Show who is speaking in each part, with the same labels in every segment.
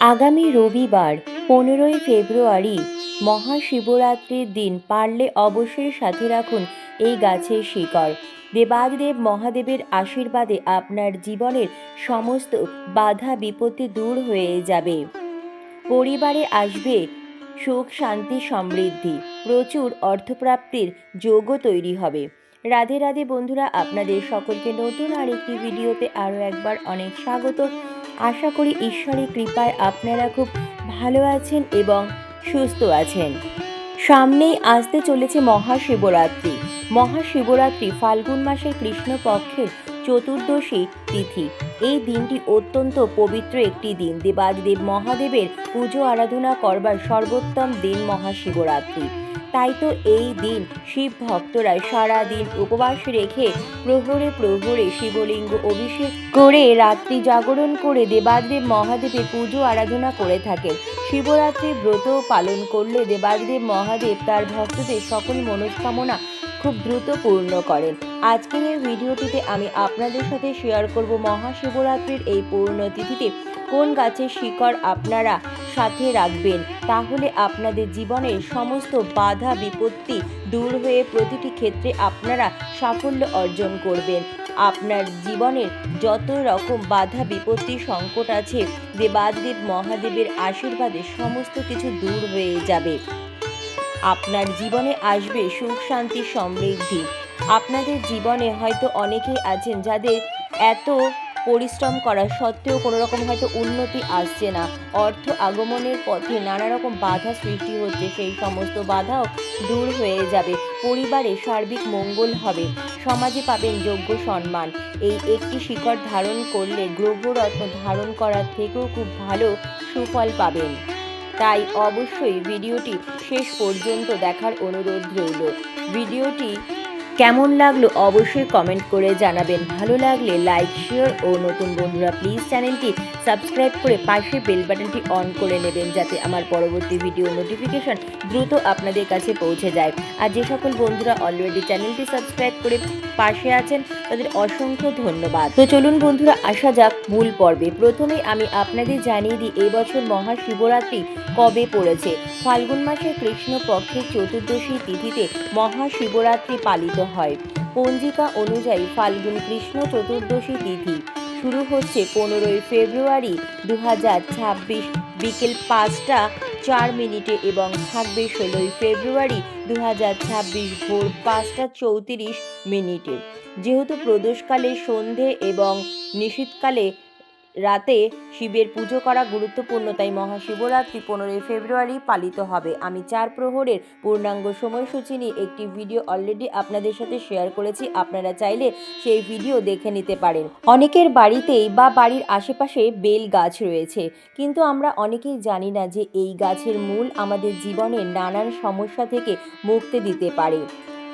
Speaker 1: আগামী রবিবার, পনেরোই ফেব্রুয়ারি মহাশিবরাত্রির দিন পারলে অবশ্যই সাথে রাখুন এই গাছের শিকড়। দেবাদিদেব মহাদেবের আশীর্বাদে আপনার জীবনের সমস্ত বাধা বিপত্তি দূর হয়ে যাবে। পরিবারে আসবে সুখ, শান্তি, সমৃদ্ধি। প্রচুর অর্থপ্রাপ্তির যোগও তৈরি হবে। রাধে রাধে বন্ধুরা, আপনাদের সকলকে নতুন আরেকটি ভিডিওতে আরও একবার অনেক স্বাগত। আশা করি ঈশ্বরের কৃপায় আপনারা খুব ভালো আছেন এবং সুস্থ আছেন। সামনেই আসতে চলেছে মহাশিবরাত্রি। মহাশিবরাত্রি ফাল্গুন মাসের কৃষ্ণপক্ষের চতুর্দশী তিথি। এই দিনটি অত্যন্ত পবিত্র একটি দিন। দেবাদিদেব মহাদেবের পুজো আরাধনা করবার সর্বোত্তম দিন মহাশিবরাত্রি। তাই তো এই দিন শিব ভক্তরা সারা দিন উপবাস রেখে প্রহরে প্রহরে শিবলিঙ্গ অভিষেক করে রাত্রি জাগরণ করে দেবাদেব মহাদেবের পুজো আরাধনা করে থাকেন। শিবরাত্রি ব্রত পালন করলে দেবাদেব মহাদেব তার ভক্তদের সকল মনস্কামনা খুব দ্রুত পূর্ণ করেন। আজকের এই ভিডিওটিতে আমি আপনাদের সাথে শেয়ার করব মহাশিবরাত্রির এই পূর্ণ তিথিতে। কোন গাছের শিকড় আপনারা সাথে রাখবেন। তাহলে আপনাদের জীবনের সমস্ত বাধা বিপত্তি দূর হয়ে প্রতিটি ক্ষেত্রে আপনারা সাফল্য অর্জন করবেন। আপনার জীবনের যত রকম বাধা বিপত্তি সংকট আছে দেবাদেব মহাদেবের আশীর্বাদে সমস্ত কিছু দূর হয়ে যাবে। আপনার জীবনে আসবে সুখ, শান্তি, সমৃদ্ধি। আপনাদের জীবনে হয়তো অনেকেই আছেন যাদের এত পরিশ্রম করা সত্ত্বেও কোনো রকম হয়তো উন্নতি আসছে না। অর্থ আগমনের পথে নানা রকম বাধা সৃষ্টি হচ্ছে, সেই সমস্ত বাধাও দূর হয়ে যাবে। পরিবারে সার্বিক মঙ্গল হবে, সমাজে পাবেন যোগ্য সম্মান। এই একটি শিকড় ধারণ করলে গ্রহরত্ন ধারণ করার থেকেও খুব ভালো সুফল পাবেন। তাই অবশ্যই ভিডিওটি শেষ পর্যন্ত দেখার অনুরোধ রইল। ভিডিওটি কেমন লাগল অবশ্যই কমেন্ট করে জানাবেন। ভালো লাগলে লাইক শেয়ার ও নতুন বন্ধুরা প্লিজ চ্যানেলটি সাবস্ক্রাইব করে পাশে বেল বাটনটি অন করে নেবেন যাতে আমার পরবর্তী ভিডিও নোটিফিকেশন দ্রুত আপনাদের কাছে পৌঁছে যায়। আর যে সকল বন্ধুরা অলরেডি চ্যানেলটি সাবস্ক্রাইব করে পাশে আছেন, তাদের অসংখ্য ধন্যবাদ। তো চলুন বন্ধুরা, আসা যাক মূল পর্বে। প্রথমেই আমি আপনাদের জানিয়ে দিই এই বছর মহাশিবরাত্রি কবে পড়েছে? ফাল্গুন মাসের কৃষ্ণপক্ষের চতুর্দশী তিথিতে মহাশিবরাত্রি পালিত হয়। পঞ্জিকা অনুযায়ী ফাল্গুন কৃষ্ণ চতুর্দশী তিথি শুরু হচ্ছে পনেরোই ফেব্রুয়ারি দু ছাব্বিশ বিকেল পাঁচটা চার মিনিটে এবং থাকবে ষোলোই ফেব্রুয়ারি দু হাজার ছাব্বিশ ভোর পাঁচটা চৌত্রিশ মিনিটে। যেহেতু প্রদোষকালে সন্ধে এবং নিশীথকালে রাতে শিবের পুজো করা গুরুত্বপূর্ণ, তাই মহাশিবরাত্রি পনেরোই ফেব্রুয়ারি পালিত হবে। আমি চার প্রহরের পূর্ণাঙ্গ সময়সূচি নিয়ে একটি ভিডিও অলরেডি আপনাদের সাথে শেয়ার করেছি। আপনারা চাইলে সেই ভিডিও দেখে নিতে পারেন। অনেকের বাড়িতেই বা বাড়ির আশেপাশে বেল গাছ রয়েছে। কিন্তু আমরা অনেকেই জানি না যে এই গাছের মূল আমাদের জীবনের নানান সমস্যা থেকে মুক্তি দিতে পারে।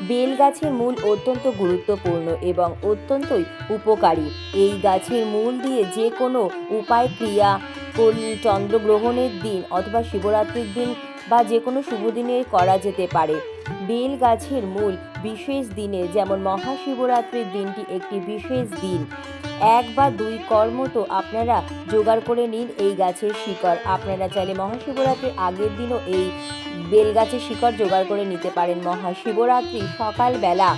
Speaker 1: বেল গাছের মূল অত্যন্ত গুরুত্বপূর্ণ এবং অত্যন্তই উপকারী। এই গাছের মূল দিয়ে যে কোনো উপায় ক্রিয়া চন্দ্রগ্রহণের দিন অথবা শিবরাত্রির দিন বা যে কোনো শুভ দিনে করা যেতে পারে। বেল গাছের মূল বিশেষ দিনে যেমন মহাশিবরাত্রির দিনটি একটি বিশেষ দিন। এক বা দুই কর্ম তো আপনারা জোগাড় করে নিন এই গাছের শিকড়। আপনারা চাইলে মহাশিবরাত্রির আগের দিনও এই বেল গাছের শিকড় জোগাড় করে নিতে পারেন। মহাশিবরাত্রি সকালবেলা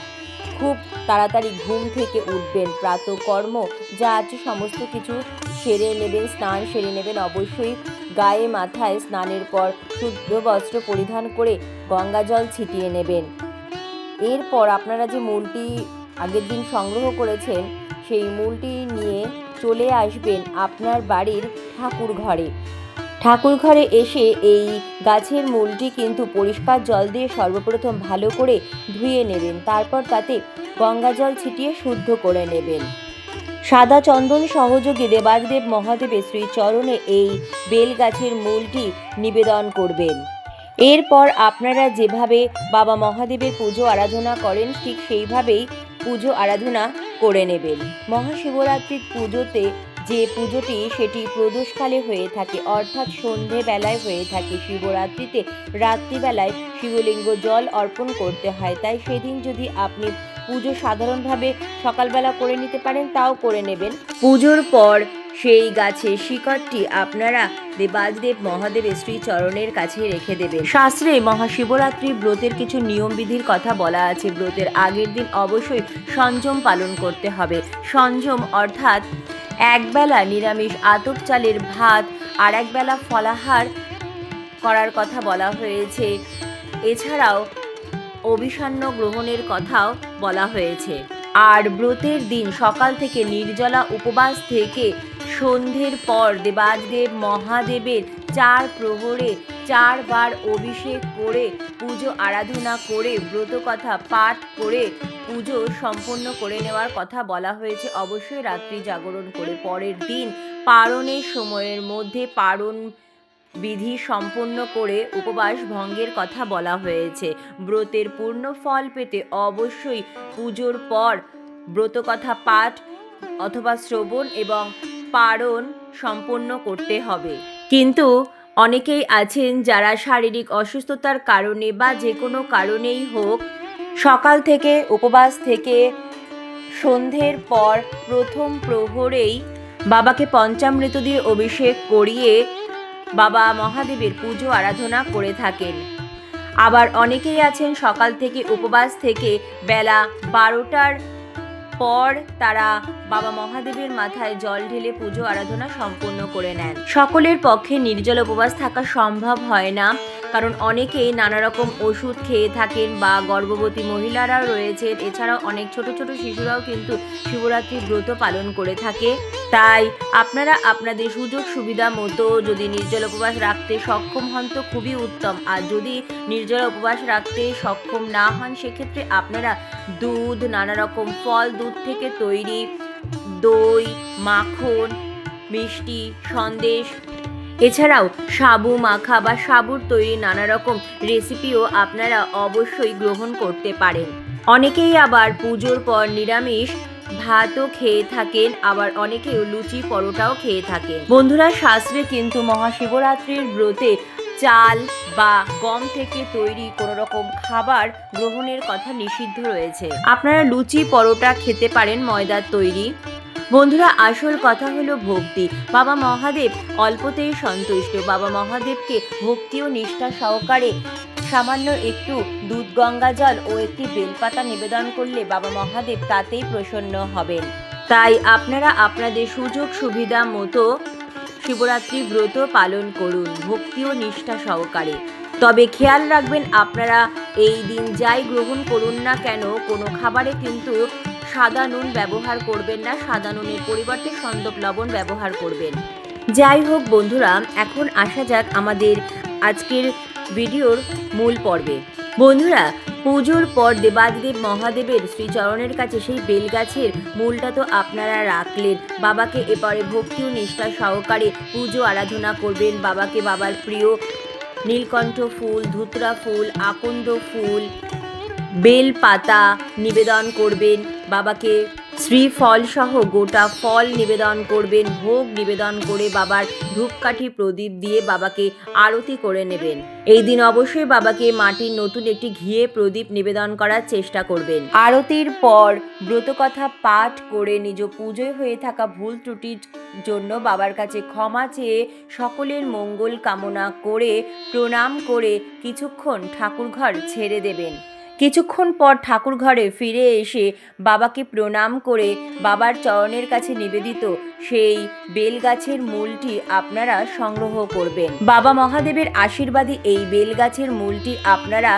Speaker 1: খুব তাড়াতাড়ি ঘুম থেকে উঠবেন। প্রাতকর্ম যা আছে সমস্ত কিছু সেরে নেবেন, স্নান সেরে নেবেন। অবশ্যই গায়ে মাথায় স্নানের পর শুদ্ধ বস্ত্র পরিধান করে গঙ্গা জল ছিটিয়ে নেবেন। এরপর আপনারা যে মূলটি আগের দিন সংগ্রহ করেছেন, সেই মূলটি নিয়ে চলে আসবেন আপনার বাড়ির ঠাকুর ঘরে। ঠাকুর ঘরে এসে এই গাছের মূলটি কিন্তু পরিষ্কার জল দিয়ে সর্বপ্রথম ভালো করে ধুয়ে নেবেন। তারপর তাতে গঙ্গা জল ছিটিয়ে শুদ্ধ করে নেবেন। সাদা চন্দন সহযোগে দেবাদেব মহাদেবের শ্রীচরণে এই বেল গাছের মূলটি নিবেদন করবেন। এরপর আপনারা যেভাবে বাবা মহাদেবের পুজো আরাধনা করেন, ঠিক সেইভাবেই পুজো আরাধনা করে নেবেন। মহাশিবরাত্রির পুজোতে যে পুজোটি, সেটি প্রদোষকালে হয়ে থাকে, অর্থাৎ সন্ধেবেলায় হয়ে থাকে। শিবরাত্রিতে রাত্রিবেলায় শিবলিঙ্গ জল অর্পণ করতে হয়। তাই সেদিন যদি আপনি পুজো সাধারণভাবে সকালবেলা করে নিতে পারেন, তাও করে নেবেন। পুজোর পর সেই গাছের শিকড়টি আপনারা দেবাজদেব মহাদেবের শ্রী চরণের কাছে রেখে দেবেন। শাস্ত্রে মহাশিবরাত্রি ব্রতের কিছু নিয়মবিধির কথা বলা আছে। ব্রতের আগের দিন অবশ্যই সংযম পালন করতে হবে। সংযম অর্থাৎ একবেলা নিরামিষ আতপ চালের ভাত আর একবেলা ফলাহার করার কথা বলা হয়েছে। এছাড়াও অভিসান্ন গ্রহণের কথাও বলা হয়েছে। আর ব্রতের দিন সকাল থেকে নির্জলা উপবাস থেকে সন্ধ্যের পর দেবাজদেব মহাদেবের চার প্রহরে চারবার অভিষেক করে পুজো আরাধনা করে ব্রত কথা পাঠ করে পুজো সম্পন্ন করে নেওয়ার কথা বলা হয়েছে। অবশ্যই রাত্রি জাগরণ করে পরের দিন পারণের সময়ের মধ্যে পারণ বিধি সম্পন্ন করে উপবাস ভঙ্গের কথা বলা হয়েছে। ব্রতের পূর্ণ ফল পেতে অবশ্যই পুজোর পর ব্রতকথা পাঠ অথবা শ্রবণ এবং পারণ সম্পন্ন করতে হবে। কিন্তু অনেকেই আছেন যারা শারীরিক অসুস্থতার কারণে বা যে কোনো কারণেই হোক সকাল থেকে উপবাস থেকে সন্ধ্যের পর প্রথম প্রহরেই বাবাকে পঞ্চামৃত দিয়ে অভিষেক করিয়ে বাবা মহাদেবের পুজো আরাধনা করে থাকেন। আবার অনেকেই আছেন সকাল থেকে উপবাস থেকে বেলা বারোটার পর তারা বাবা মহাদেবের মাথায় জল ঢেলে পুজো আরাধনা সম্পূর্ণ করে নেন। সকলের পক্ষে নির্জল উপবাস থাকা সম্ভব হয় না। কারণ অনেকেই নানা রকম ওষুধ খেয়ে থাকেন বা গর্ভবতী মহিলারাও রয়েছেন। এছাড়াও অনেক ছোট ছোট শিশুরাও কিন্তু শিবরাত্রি ব্রত পালন করে থাকে। তাই আপনারা আপনাদের সুযোগ সুবিধা মতো যদি নির্জল উপবাস রাখতে সক্ষম হন তো খুবই উত্তম। আর যদি নির্জল উপবাস রাখতে সক্ষম না হন, সেক্ষেত্রে আপনারা দুধ নানা রকম ফল, দুধ থেকে তৈরি দই, মাখন, মিষ্টি, সন্দেশ এছাড়াও সাবু, মাখা বা সাবুর তৈরি নানা রকম রেসিপিও আপনারা অবশ্যই গ্রহণ করতে পারেন। অনেকেই আবার পুজোর পর নিরামিষ ভাতও খেয়ে থাকেন, আবার অনেকেও লুচি পরোটাও খেয়ে থাকেন। বন্ধুরা, শাস্ত্রে কিন্তু মহাশিবরাত্রির ব্রতে চাল বা গম থেকে তৈরি কোনো রকম খাবার গ্রহণের কথা নিষিদ্ধ রয়েছে। আপনারা লুচি, পরোটা খেতে পারেন ময়দার তৈরি। বন্ধুরা, আসল কথা হলো ভক্তি। বাবা মহাদেব অল্পতেই সন্তুষ্ট। বাবা মহাদেবকে ভক্তি ও নিষ্ঠা সহকারে সামান্য একটু দুধ, গঙ্গা জল ও একটি বেলপাতা নিবেদন করলে বাবা মহাদেব তাতেই প্রসন্ন হবেন। তাই আপনারা আপনাদের সুযোগ সুবিধা মতো শিবরাত্রি ব্রত পালন করুন, ভক্তি ও নিষ্ঠা সহকারে। তবে খেয়াল রাখবেন, আপনারা এই দিন যাই গ্রহণ করুন না কেন, কোনো খাবারে কিন্তু সাদা নুন ব্যবহার করবেন না, সাদা নুনের পরিবর্তে সন্দক লবণ ব্যবহার করবেন। যাই হোক বন্ধুরা, এখন আসা যাক আমাদের আজকের ভিডিওর মূল পর্বে। বন্ধুরা, পুজোর পর দেবাদিদেব মহাদেবের শ্রীচরণের কাছে সেই বেলগাছের মূলটা তো আপনারা রাখলেন। বাবাকে এবারে ভক্তি ও নিষ্ঠা সহকারে পুজো আরাধনা করবেন। বাবাকে বাবার প্রিয় নীলকণ্ঠ ফুল, ধুতরা ফুল, আকন্দ ফুল বেল পাতা নিবেদন করবেন। বাবাকে শ্রীফল সহ গোটা ফল নিবেদন করবেন, ভোগ নিবেদন করে বাবার ধূপকাঠি প্রদীপ দিয়ে বাবাকে আরতি করে নেবেন। এই দিন অবশ্যই বাবাকে মাটির নতুন একটি ঘিয়ে প্রদীপ নিবেদন করার চেষ্টা করবেন। আরতির পর ব্রতকথা পাঠ করে নিজ পুজোয় হয়ে থাকা ভুল ত্রুটির জন্য বাবার কাছে ক্ষমা চেয়ে সকলের মঙ্গল কামনা করে প্রণাম করে কিছুক্ষণ ঠাকুরঘর ছেড়ে দেবেন। কিছুক্ষণ পর ঠাকুর ঘরে ফিরে এসে বাবাকে প্রণাম করে বাবার চরণের কাছে নিবেদিত সেই বেলগাছের মূলটি আপনারা সংগ্রহ করবেন। বাবা মহাদেবের আশীর্বাদে এই বেলগাছের মূলটি আপনারা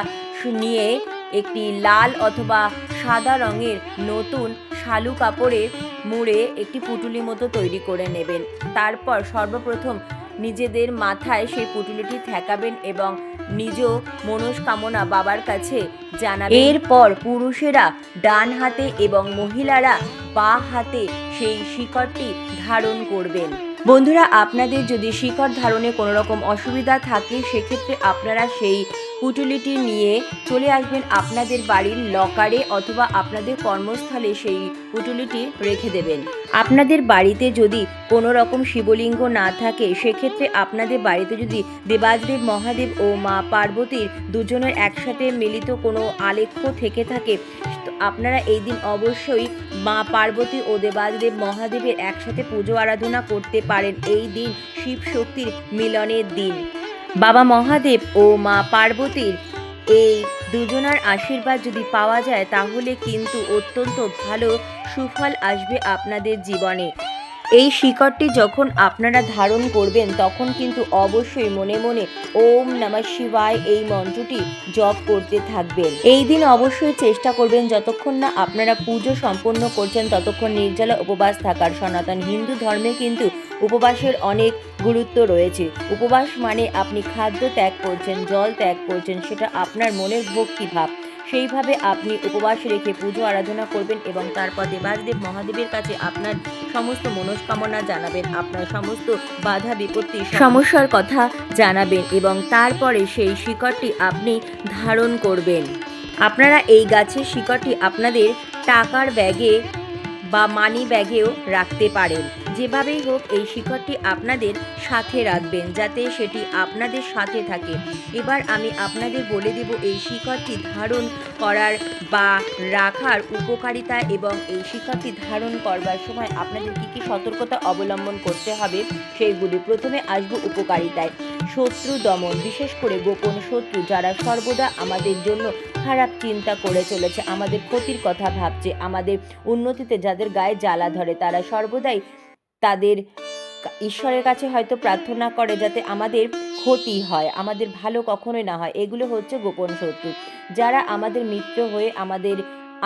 Speaker 1: নিয়ে একটি লাল অথবা সাদা রঙের নতুন শালু কাপড়ে মুড়ে একটি পুটুলি মতো তৈরি করে নেবেন। তারপর সর্বপ্রথম নিজেদের মাথায় সেই পুটুলিটি ঠেকাবেন এবং নিজ মনস্কামনা বাবার কাছে জানাবে। এরপর পুরুষেরা ডান হাতে এবং মহিলারা বা হাতে সেই শিকড়টি ধারণ করবেন। বন্ধুরা, আপনাদের যদি শিকড় ধারণে কোনো রকম অসুবিধা থাকে, সেক্ষেত্রে আপনারা সেই পুটুলিটি নিয়ে চলে আসবেন আপনাদের বাড়ির লকারে অথবা আপনাদের কর্মস্থলে সেই পুটুলিটি রেখে দেবেন। আপনাদের বাড়িতে যদি কোনো রকম শিবলিঙ্গ না থাকে, সেক্ষেত্রে আপনাদের বাড়িতে যদি দেবাদেব মহাদেব ও মা পার্বতীর দুজনের একসাথে মিলিত কোনো আলেখ্য থেকে থাকে তো আপনারা এই দিন অবশ্যই মা পার্বতী ও দেবাদেব মহাদেবের একসাথে পুজো আরাধনা করতে পারেন এই দিন শিব শক্তির মিলনের দিন। বাবা মহাদেব ও মা পার্বতীর এই দুজনার আশীর্বাদ যদি পাওয়া যায়, তাহলে কিন্তু অত্যন্ত ভালো সুফল আসবে আপনাদের জীবনে। এই শিকড়টি যখন আপনারা ধারণ করবেন, তখন কিন্তু অবশ্যই মনে মনে ওম নমঃ শিবায় এই মন্ত্রটি জপ করতে থাকবেন। এই দিন অবশ্যই চেষ্টা করবেন, যতক্ষণ না আপনারা পুজো সম্পন্ন করছেন, ততক্ষণ নির্জলা উপবাস থাকার। সনাতন হিন্দু ধর্মে কিন্তু উপবাসের অনেক গুরুত্ব রয়েছে। উপবাস মানে আপনি খাদ্য ত্যাগ করছেন, জল ত্যাগ করছেন, সেটা আপনার মনের ভক্তি ভাব সেইভাবে আপনি উপবাস রেখে পুজো, আরাধনা করবেন এবং তারপর দেবাদেব মহাদেবের কাছে আপনার সমস্ত মনস্কামনা জানাবেন, আপনার সমস্ত বাধা বিপত্তি সমস্যার কথা জানাবেন এবং তারপরে সেই শিকড়টি আপনি ধারণ করবেন। আপনারা এই গাছের শিকড়টি আপনাদের টাকার ব্যাগে বা মানি ব্যাগেও রাখতে পারেন। যেভাবেই হোক, এই শিকড়টি আপনাদের সাথে রাখবেন, যাতে সেটি আপনাদের সাথে থাকে। এবার আমি আপনাদের বলে দেব এই শিকড়টি ধারণ করার বা রাখার উপকারিতা এবং এই শিকড়টি ধারণ করবার সময় আপনাদের কী কী সতর্কতা অবলম্বন করতে হবে, সেইগুলি প্রথমে আসব উপকারিতায়। শত্রু দমন, বিশেষ করে গোপন শত্রু যারা সর্বদা আমাদের জন্য খারাপ চিন্তা করে চলেছে, আমাদের ক্ষতির কথা ভাবছে, আমাদের উন্নতিতে যাদের গায়ে জ্বালা ধরে, তারা সর্বদাই তাদের ঈশ্বরের কাছে হয়তো প্রার্থনা করে যাতে আমাদের ক্ষতি হয়, আমাদের ভালো কখনোই না হয়। এগুলো হচ্ছে গোপন শত্রু। যারা আমাদের মিত্র হয়ে, আমাদের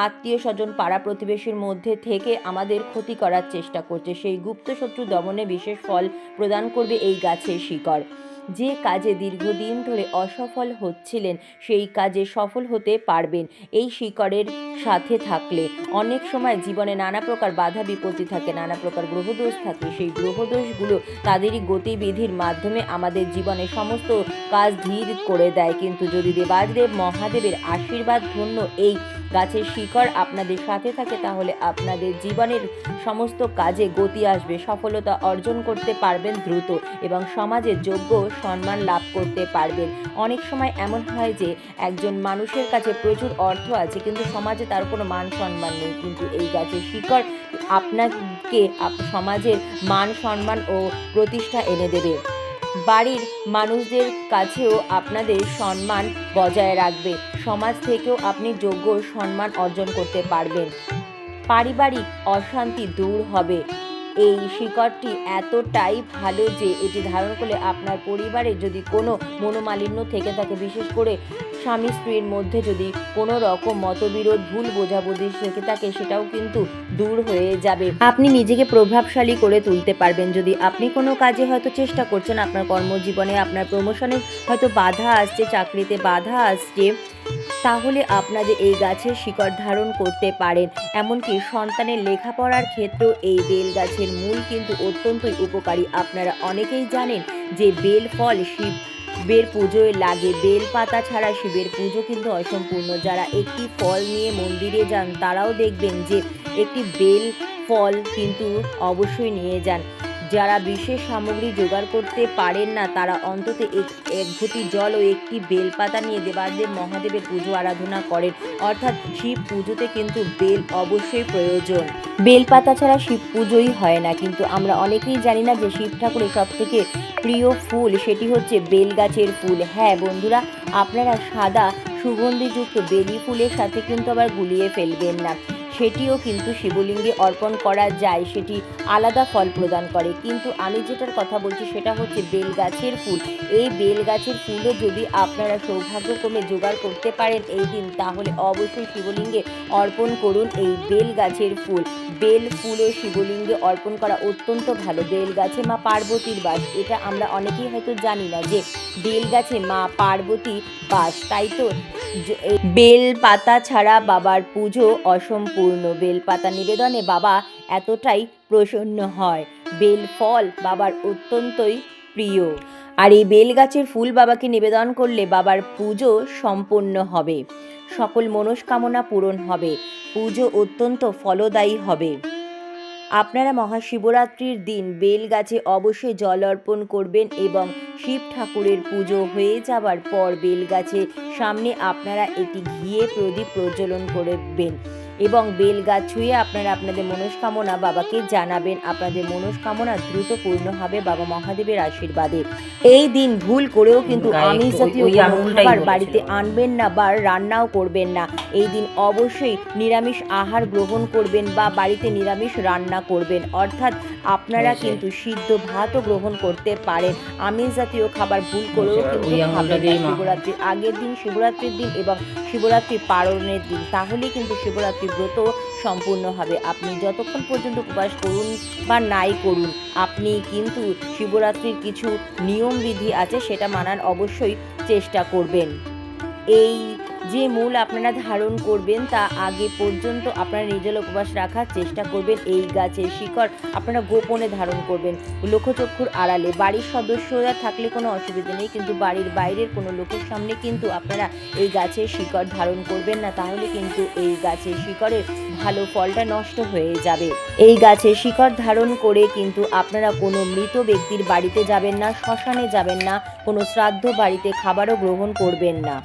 Speaker 1: আত্মীয় স্বজন পাড়া প্রতিবেশীর মধ্যে থেকে আমাদের ক্ষতি করার চেষ্টা করছে, সেই গুপ্ত শত্রু দমনে বিশেষ ফল প্রদান করবে এই গাছের শিকড়। যে কাজে দীর্ঘদিন ধরে অসফল হচ্ছিলেন, সেই কাজে সফল হতে পারবেন। এই শিকড়ের সাথে থাকলে অনেক সময় জীবনে নানা প্রকার বাধা বিপত্তি থাকে, নানা প্রকার গ্রহদোষ থাকে। সেই গ্রহদোষগুলো তাদেরই গতিবিধির মাধ্যমে আমাদের জীবনে সমস্ত কাজ ধীর করে দেয়। কিন্তু যদি দেবাদেব মহাদেবের আশীর্বাদ ধন্য এই গাছের শিকড় আপনাদের সাথে থাকে, তাহলে আপনাদের জীবনের সমস্ত কাজে গতি আসবে, সফলতা অর্জন করতে পারবেন দ্রুত এবং সমাজে যোগ্য সম্মান লাভ করতে পারবেন। অনেক সময় এমন হয় যে, একজন মানুষের কাছে প্রচুর অর্থ আছে, কিন্তু সমাজে তার কোনো মান সম্মান নেই, কিন্তু এই গাছের শিকড় আপনাকে সমাজের মান সম্মান ও প্রতিষ্ঠা এনে দেবে। বাড়ির মানুষদের কাছেও আপনাদের সম্মান বজায় রাখবে। সমাজ থেকেও আপনি যোগ্য সম্মান অর্জন করতে পারবেন। পারিবারিক অশান্তি দূর হবে। এই শিকড়টি এতটাই ভালো যে এটি ধারণ করলে আপনার পরিবারে যদি কোনো মনোমালিন্য থেকে থাকে, বিশেষ করে স্বামী স্ত্রীর মধ্যে যদি কোনো রকম মতবিরোধ, ভুল বোঝাবুঝি থেকে থাকে, সেটাও কিন্তু দূর হয়ে যাবে। আপনি নিজেকে প্রভাবশালী করে তুলতে পারবেন। যদি আপনি কোনো কাজে হয়তো চেষ্টা করছেন, আপনার কর্মজীবনে আপনার প্রমোশনে হয়তো বাধা আসছে, চাকরিতে বাধা আসছে, তাহলে আপনাদের এই গাছের শিকড় ধারণ করতে পারেন। এমনকি সন্তানের লেখাপড়ার ক্ষেত্রেও এই বেল গাছের মূল কিন্তু অত্যন্তই উপকারী। আপনারা অনেকেই জানেন যে বেল ফল শিব বের পুজোয় লাগে। বেল পাতা ছাড়া শিবের পুজো কিন্তু অসম্পূর্ণ। যারা একটি ফল নিয়ে মন্দিরে যান, তারাও দেখবেন যে একটি বেল ফল কিন্তু অবশ্যই নিয়ে যান। যারা বিশেষ সামগ্রী জোগাড় করতে পারেন না, তারা অন্তত এক ঘটি জল ও একটি বেলপাতা নিয়ে দেবাদেব মহাদেবের পুজো আরাধনা করেন। অর্থাৎ শিব পুজোতে কিন্তু বেল অবশ্যই প্রয়োজন। বেলপাতা ছাড়া শিব পুজোই হয় না, কিন্তু আমরা অনেকেই জানি না যে শিব ঠাকুরের সব থেকে প্রিয় ফুল সেটি হচ্ছে বেল গাছের ফুল। হ্যাঁ বন্ধুরা, আপনারা সাদা সুগন্ধিযুক্ত বেলি ফুলের সাথে কিন্তু আবার গুলিয়ে ফেলবেন না। সেটিও কিন্তু শিবলিঙ্গে অর্পণ করা যায়, সেটি আলাদা ফল প্রদান করে। কিন্তু আমি যেটার কথা বলছি সেটা হচ্ছে বেল গাছের ফুল। এই বেল গাছের ফুলও যদি আপনারা সৌভাগ্যক্রমে জোগাড় করতে পারেন এই দিন, তাহলে অবশ্যই শিবলিঙ্গে অর্পণ করুন এই বেল গাছের ফুল। বেল ফুলও শিবলিঙ্গে অর্পণ করা অত্যন্ত ভালো। বেল গাছে মা পার্বতীর বাস। এটা আমরা অনেকেই হয়তো জানি না যে বেল গাছে মা পার্বতী বাস, তাই তো? বেল পাতা ছাড়া বাবার পুজো অসম্পূর্ণ। বেল পাতা নিবেদনে বাবা এতটাই প্রসন্ন হয়। বেল ফল বাবার অত্যন্তই প্রিয়। আর এই বেল গাছের ফুল বাবাকে নিবেদন করলে বাবার পুজো সম্পন্ন হবে। সকল মনস্কামনা পূরণ হবে। পুজো অত্যন্ত ফলদায়ী হবে। আপনারা মহাশিবরাত্রির দিন বেল গাছে অবশ্যই জল অর্পণ করবেন এবং শিব ঠাকুরের পুজো হয়ে যাবার পর বেল গাছের সামনে আপনারা একটি ঘিয়ে প্রদীপ প্রজ্বলন করবেন। এবং বেল গাছ ছুঁয়ে আপনারা আপনাদের মনস্কামনা বাবাকে জানাবেন। আপনাদের মনস্কামনা দ্রুত পূর্ণ হবে বাবা মহাদেবের আশীর্বাদে। এই দিন ভুল করেও কিন্তু আমিষ জাতীয়
Speaker 2: আঙুলটাই
Speaker 1: খাবার বাড়িতে আনবেন না বা রান্নাও করবেন না। এই দিন অবশ্যই নিরামিষ আহার গ্রহণ করবেন বা বাড়িতে নিরামিষ রান্না করবেন। অর্থাৎ আপনারা কিন্তু সিদ্ধ ভাতও গ্রহণ করতে পারেন। আমিষ জাতীয় খাবার ভুল করেও কিন্তু
Speaker 2: দিয়েই মা-
Speaker 1: শিবরাত্রির আগের দিন শিবরাত্রির দিন এবং শিবরাত্রি পালনের দিন। তাহলে কিন্তু শিবরাত্রি ব্রত সম্পূর্ণ হবে আপনি যতক্ষণ পর্যন্ত উপবাস করুন বা নাই করুন, আপনি কিন্তু শিবরাত্রির কিছু নিয়মবিধি আছে সেটা মানার অবশ্যই চেষ্টা করবেন। এই যে মূল আপনারা ধারণ করবেন তা আগে পর্যন্ত আপনারা নিজের উপবাস রাখার চেষ্টা করবেন। এই গাছের শিকড় আপনারা গোপনে ধারণ করবেন। লক্ষ্যচক্ষুর আড়ালে বাড়ির সদস্যরা থাকলে কোনো অসুবিধা নেই, কিন্তু বাড়ির বাইরের কোনো লোকের সামনে কিন্তু আপনারা এই গাছের শিকড় ধারণ করবেন না। তাহলে কিন্তু এই গাছের শিকড়ের ভালো ফলটা নষ্ট হয়ে যাবে। এই গাছের শিকড় ধারণ করে কিন্তু আপনারা কোনো মৃত ব্যক্তির বাড়িতে যাবেন না, শ্মশানে যাবেন না, কোনো শ্রাদ্ধ বাড়িতে খাবারও গ্রহণ করবেন না।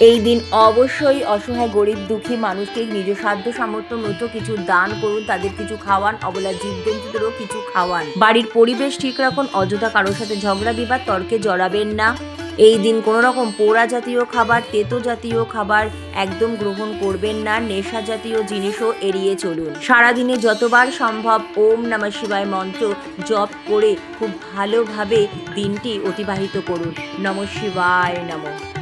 Speaker 1: এই দিন অবশ্যই অসহায়, গরিব, দুঃখী মানুষকে নিজ সাধ্য সামর্থ্য মতো কিছু দান করুন, তাদের কিছু খাওয়ান, অবলা জীবজন্তুদেরও কিছু খাওয়ান। বাড়ির পরিবেশ ঠিক রাখুন, অযথা কারোর সাথে ঝগড়া, বিবাদ, তর্কে জড়াবেন না। এই দিন কোনো রকম পোড়া জাতীয় খাবার, তেতো জাতীয় খাবার একদম গ্রহণ করবেন না, নেশা জাতীয় জিনিসও এড়িয়ে চলুন। সারাদিনে যতবার সম্ভব ওম নমঃ শিবায় মন্ত্র জপ করে খুব ভালোভাবে দিনটি অতিবাহিত করুন। নমঃ শিবায় নমঃ।